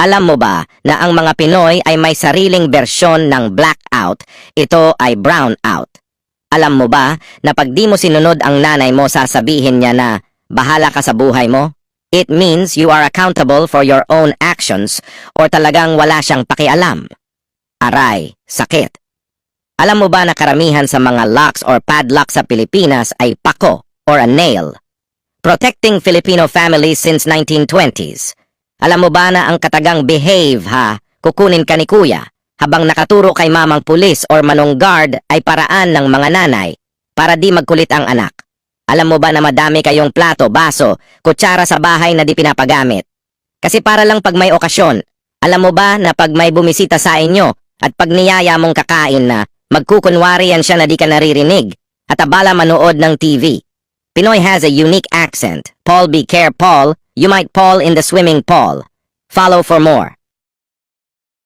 Alam mo ba na ang mga Pinoy ay may sariling bersyon ng blackout, ito ay brownout. Alam mo ba na pag di mo sinunod ang nanay mo sasabihin niya na bahala ka sa buhay mo? It means you are accountable for your own actions or talagang wala siyang pakialam. Aray, sakit. Alam mo ba na karamihan sa mga locks or padlock sa Pilipinas ay pako or a nail? Protecting Filipino families since 1920s. Alam mo ba na ang katagang behave ha, kukunin ka ni kuya, habang nakaturo kay mamang pulis or manong guard ay paraan ng mga nanay para di magkulit ang anak. Alam mo ba na madami kayong plato, baso, kutsara sa bahay na di pinapagamit? Kasi para lang pag may okasyon, alam mo ba na pag may bumisita sa inyo at pag niyaya mong kakain na, magkukunwari yan siya na di ka naririnig at abala manood ng TV. Pinoy has a unique accent. Paul be care Paul, you might Paul in the swimming pool. Follow for more.